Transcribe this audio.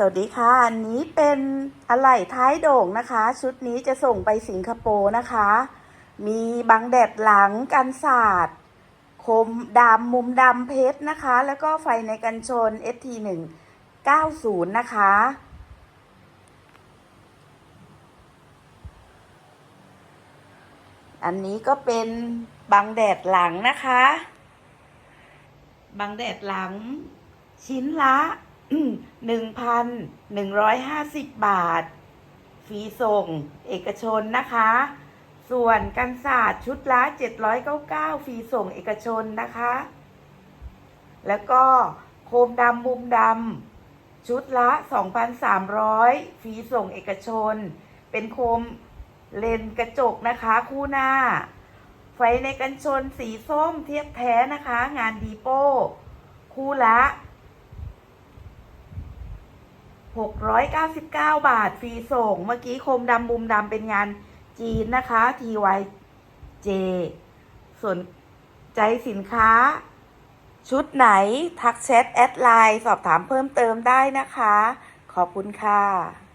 สวัสดีค่ะ อันนี้เป็นอะไหล่ท้ายโด่งนะคะ ชุดนี้จะส่งไปสิงคโปร์นะคะ มีบังแดดหลังกันศาสตร์คมดำมุมดำเพชรนะคะ แล้วก็ไฟในกันชน ST1 90 นะคะ อันนี้ก็เป็นบังแดดหลังนะคะ บังแดดหลังชิ้นละ หนึ่งพันหนึ่งร้อยห้าสิบบาท ฟรีส่งเอกชนนะคะ ส่วนกันศาสตร์ชุดละเจ็ดร้อยเก้าเก้าฟรีส่งเอกชนนะคะ แล้วก็โคมดำมุมดำชุดละสองพันสามร้อยฟรีส่งเอกชน เป็นโคมเลนกระจกนะคะคู่หน้า ไฟในกันชนสีส้มเทียบแท้นะคะ งานดีโป้ คู่ละ 699 บาท ฟรีส่ง เมื่อกี้โคมดำมุมดำเป็นงานจีนนะคะ TYJ สนใจสินค้า ชุดไหน ทักแชทแอดไลน์ สอบถามเพิ่มเติมได้นะคะ ขอบคุณค่ะ